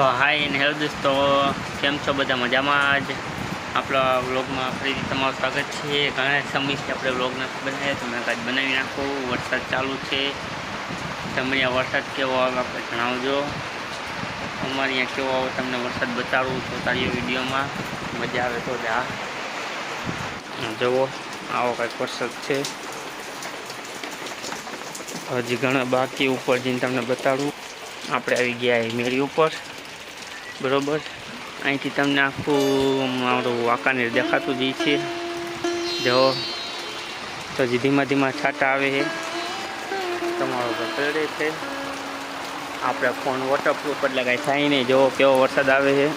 તો હાય અને હેલો દોસ્તો, કેમ છો બધા? મજામાં જ? આપણા વ્લોગમાં ફરીથી તમારું સ્વાગત છે. ઘણા સમયથી આપણે વ્લોગ નથી બનાવ્યા, તો મેં કાંઈ બનાવી નાખો. વરસાદ ચાલુ છે. તમે અહીંયા વરસાદ કેવો આવે આપણે જણાવજો. અમારે અહીંયા કેવો આવે તમને વરસાદ બતાડું તો તારી વિડીયોમાં. મજા આવે તો જા. જુઓ, આવો કાંઈક વરસાદ છે. હજી ઘણા બાકી ઉપર જઈને તમને બતાડું. આપણે આવી ગયા એ મેળી ઉપર. બરોબર? અહીંથી તમને આખું મારું વાંકાનેર દેખાતું જ છે. જો, તો જે ધીમા ધીમા છાંટા આવે છે, તમારો ઘટડે છે. આપણે ફોન વોટરપ્રૂફ એટલે કાંઈ થાય નહીં. જો, કેવો વરસાદ આવે છે.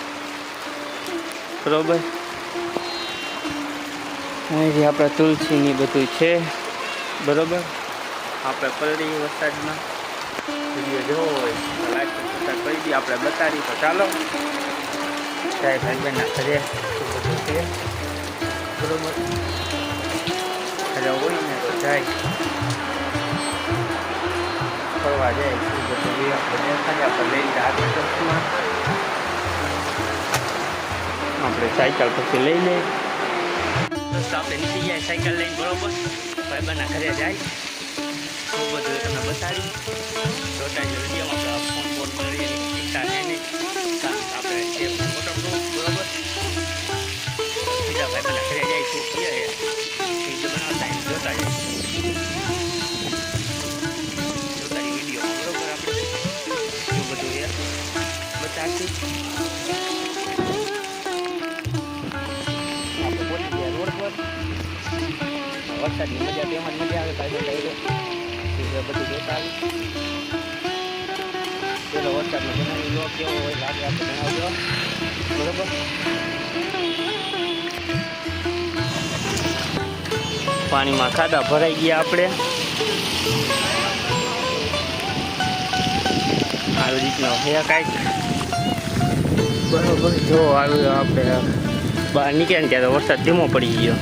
બરોબર? અહીંથી આપણે તુલસીની બધું છે. બરોબર? આપણે પલળી વરસાદમાં. જોવો હોય કરી દઈએ આપણે બતાવી તો ચાલો. સાહેબ ભાઈ બહેનના ઘરે બધું છે. બરોબર ઘરે હોય ને તો જાય ફરવા જાય. શું બધું એ આપણે દેખાય આપણે લઈ આગળ આપણે સાયકલ પછી લઈ લઈએ. દોસ્તો આપણે નીકળી જાય સાયકલ લઈને બરોબર. ભાઈ બહેનના ઘરે જાય. શું બધું તમને બતાવી જોતા જો ઘરે જાય શું કહીએ વીડિયો બનાવતા એમ જોતા જાય જોતા વીડિયો એ બરોબર? પાણીમાં ખાધા ભરાઈ ગયા આપણે. આવી રીતના હે કાંઈક. બરોબર, જો આવ્યું આપણે. બહાર નીકળ્યા ને ત્યારે વરસાદ ધીમો પડી ગયો.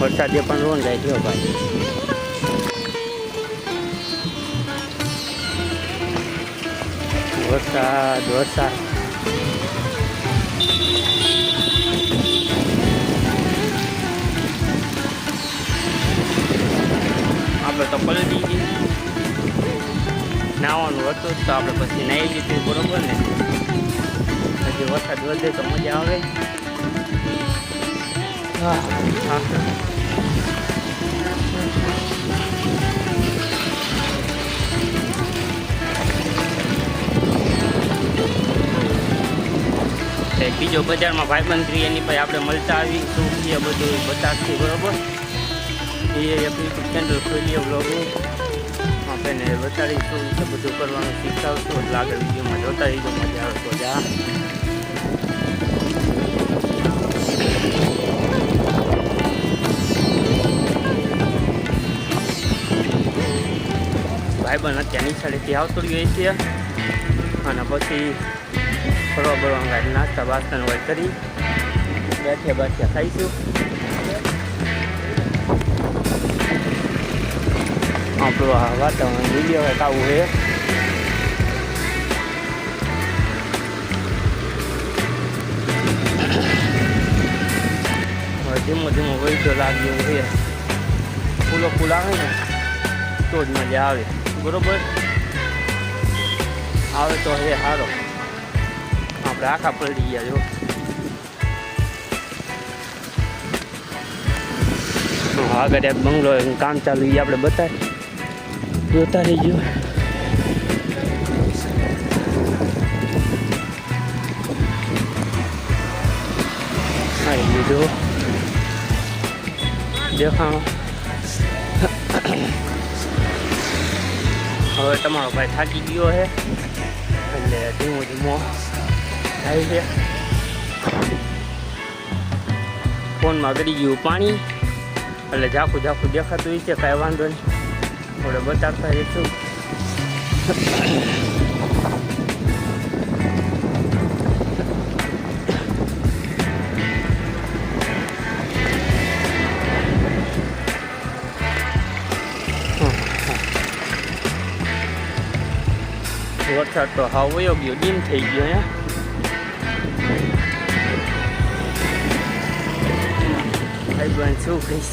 વરસાદ જે પણ રોન જાય ગયો ભાઈ. વરસાદ વરસાદ. આપણે તો દીધી નાવાનું હતું તો આપણે પછી નાહી લીધું બરોબર ને? હજી વરસાદ વધે તો મજા આવે. હા. હા. તે બીજો બજારમાં ભાઈબંધ એની પછી આપણે મળતા આવી એ બધું બતાવશે બરોબર? એ આપણી ચેનલ ખોલીએ બ્લોગો આપણે એને બતાડીશું કે બધું કરવાનું શીખવાડશું એટલે આગળ વિડીયોમાં જોતા રહીજો, મજા આવે તો જા. ભાઈબંધ અત્યારે નિશાળેથી આવતો રહ્યો છે. અને પછી ફરવા બરવા ગાડી નાસ્તા બાસ્તા હોય કરી બેઠ્યા બેઠે ખાઈશું. આપણું આ વાતાવરણ વીડિયો હોય આવું છે. ધીમો ધીમો વૈધો લાગ્યો છે. ફૂલો ફૂલ આવે ને, તો જ મજા આવે. બરોબર? આવે તો હે સારો આપણે આખા પલટી ગયા જો આગળ એક બંગલો કામ ચાલુ એ આપણે બતાવી જોતા રહી ગયો આવી લીધો દેખાણો હવે તમારો ભાઈ થાકી ગયો છે એટલે ધીમો ધીમો થાય છે ફોનમાં ગળી ગયું પાણી એટલે ઝાખું ઝાખું દેખાતું હોય છે કાંઈ વાંધો નહીં થોડે બતાવતા રહીશું વરસાદ તો હાવ વયો ગયો ડીમ થઈ ગયો હે ભાઈ બન શું કહીશ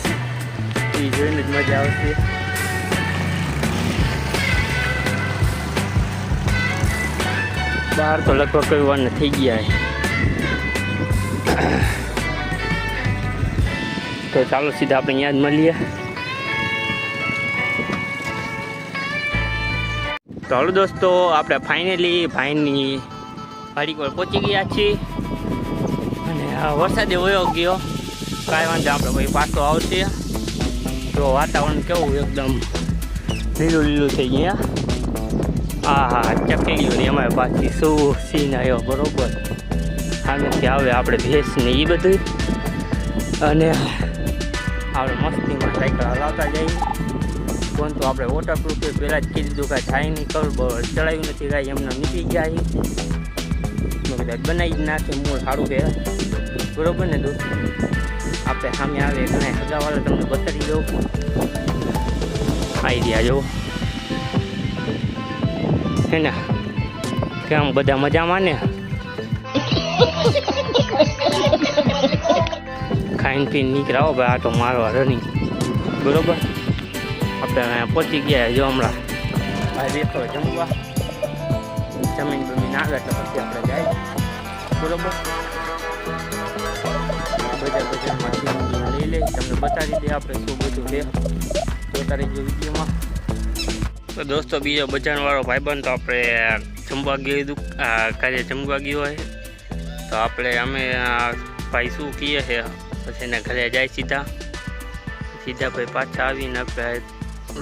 એ જોઈને જ મજા આવશે બહાર તો લગભગ કોઈ વાર થઈ ગયા તો ચાલો સીધા આપણે અહીંયા જ મળીએ. તો હલો દોસ્તો, આપણે ફાઇનલી ભાઈની વાડી પર પહોંચી ગયા છીએ. અને વરસાદે વયો ગયો. કાંઈ વાંધો આપણે ભાઈ પાછો આવશે. તો વાતાવરણ કેવું એકદમ લીલું લીલું થઈ ગયા હા હા ચકી ગયું ને એમાં પાછી શું સીન આવ્યો બરોબર. સામેથી આવે આપણે ભેંસ ને એ બધું અને આપણે મસ્તીમાં સાયકલ હલાવતા જઈએ. ફોન તો આપણે વોટરપ્રૂફ પહેલાં જ કીધું કાંઈ થાય નહીં કર ચડાવ્યું નથી કાંઈ એમને નીકળી જાય મેં કદાચ બનાવી જ નાખે, મૂળ સારું કે બરોબર ને દોસ્ત આપણે સામે આવે ઘણા સગાવાળા તમને બતાવી દઉં. આઈડિયા જો. હે ને કેમ બધા મજામાં ને? ખાઈને પીને નીકળાવો ભાઈ આટો મારવા રનિંગ બરોબર? આપણે અહીંયા પહોંચી ગયા જો હમણાં. ભાઈ બેઠો જમવા. જમીન બમીન આવે તો પછી આપણે જાય. બરોબર? બધા બજારમાં લઈ લે તમને બતાવી દે આપણે શું બધું લે જોતા રહેજો વિડીયોમાં તો દોસ્તો, બીજો બજારવાળો ભાઈબંધ તો આપણે જમવા ગયું હતું આ કાર્ય જમવા ગયો હોય. તો આપણે, અમે, આ ભાઈ શું કહીએ છે, પછી એના ઘરે જાય સીધા. સીધા ભાઈ પાછા આવીને આપણે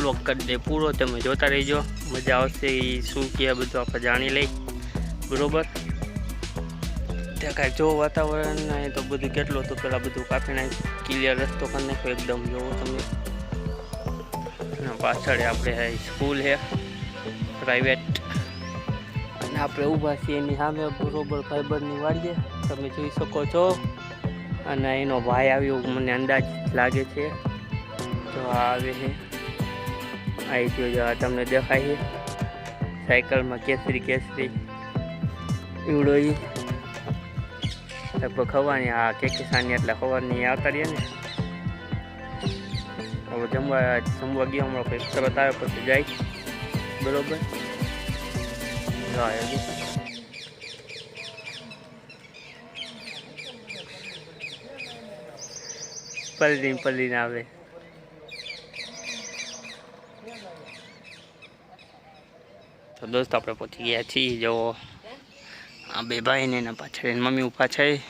લોક કરી દે પૂરો, તમે જોતા રહીજો. મજા આવશે એ શું કહે બધું આપણે જાણી લઈ. બરોબર? ત્યાં કાંઈ જો વાતાવરણ ને તો બધું કેટલું હતું, પેલા બધું કાપી નાખ્યું. ક્લિયર રસ્તો કરી નાખ્યો એકદમ, જોવો તમે. અને પાછળ આપણે સ્કૂલ છે પ્રાઇવેટ અને આપણે ઊભા છીએ એની સામે, બરોબર ફાઈબરની વાડીએ. તમે જોઈ શકો છો. અને એનો ભાઈ આવ્યો, મને અંદાજ લાગે છે. તો આ આવે છે. આવી જો આ તમને દેખાય છે. સાયકલમાં કેસરી કેસરી. ઈવડો લગભગ ખવાની, આ કેકિસાની એટલે ખવાની આવતા કરીએ ને. હવે જમવા જમવા ગયા, હમણાં પછી તરત આવે પછી જાય. બરોબર? જાય હજી. પલળીને પલળીને આવે. તો દોસ્ત, આપણે પહોંચી ગયા છીએ, જો. આ બે ભાઈ ને એના પાછળ એની મમ્મી ઊભા છે.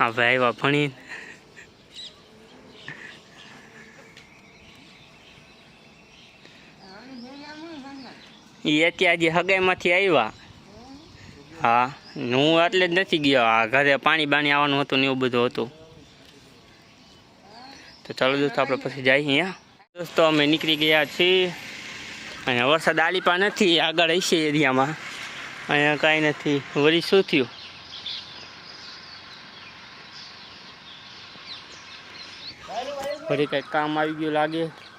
આ ભાઈ આવ્યા ભણી એ અત્યારે જે હગાઈમાંથી આવ્યા. હા હું એટલે જ નથી ગયો. આ ઘરે પાણી બાણી આવવાનું હતું ને એવું બધું હતું. તો ચાલો દોસ્તો, આપણે પછી જઈએ અહીંયા. દોસ્તો, અમે નીકળી ગયા છીએ. અને વરસાદ આલીપા નથી, આગળ હશે એરિયામાં. અહીંયા કાંઈ નથી. વળી શું થયું? ફરી કંઈક કામ આવી ગયું લાગે.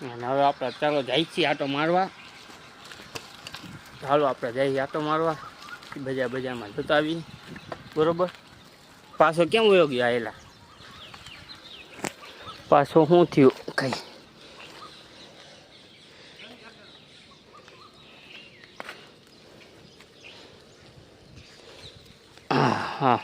હવે આપણે ચાલો જાય છીએ આટો મારવા. ચાલો આપણે જઈએ આટો મારવા. બજાર બજારમાં જતા આવીએ બરોબર? પાછો કેમ વયો ગયો આયેલા પાછો શું થયું? કઈ? હા.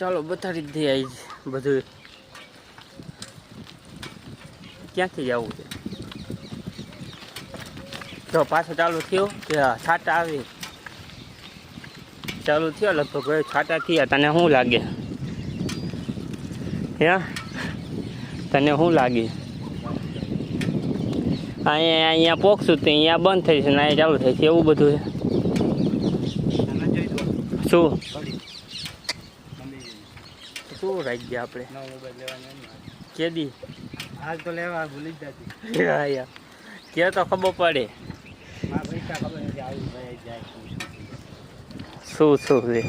ચાલો બતાડી જ દઈએ આઈ બધું. ક્યાંથી જવું છે? તો પાછો ચાલુ થયો કે છાટા આવે. ચાલુ થયો લગભગ છાટા થયા તને શું લાગે? હે? તને શું લાગે? અહીંયા અહીંયા પોખશું તો અહીંયા બંધ થઈ છે ને અહીંયા ચાલુ થાય છે એવું બધું છે. શું? શું રાખી ગયા આપણે? કેદી? હાલ તો લેવા ભૂલી જ જતી. હા યાર કે તો ખબર પડે. આ પૈસા ખબર નથી આવી ભાઈ જાય શું શું છે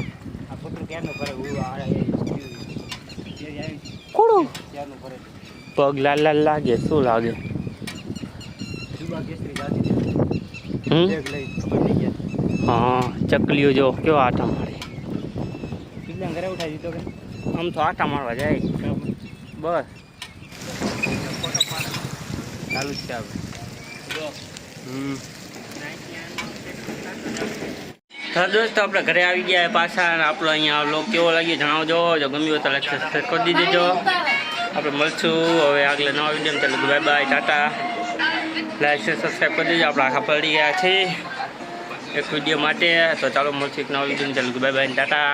પગ લાલ લાલ લાગે શું લાગે? હા ચકલીઓ જો કેવો આટા મારે. ઘરે ઉઠાવી દીધો કે? આમ તો આટા મારવા જાય. બસ. ચાલુ જ છે આપણે હા દોસ્તો આપણે ઘરે આવી ગયા પાછા આપણો અહીંયા લોક કેવો લાગ્યો જણાવજો. જો ગમ્યું તો લાઈક સબસ્ક્રાઈબ કરી દીજો આપણે મળશું હવે આગળ નવા વીડિયો ચાલુ bye bye tata. Like subscribe કરી દેજો. આપણે આખા પડી ગયા છે એક વીડિયો માટે. તો ચાલો, મળશું એક નવા વીડિયો ચાલુ બાય બાય ટાટા.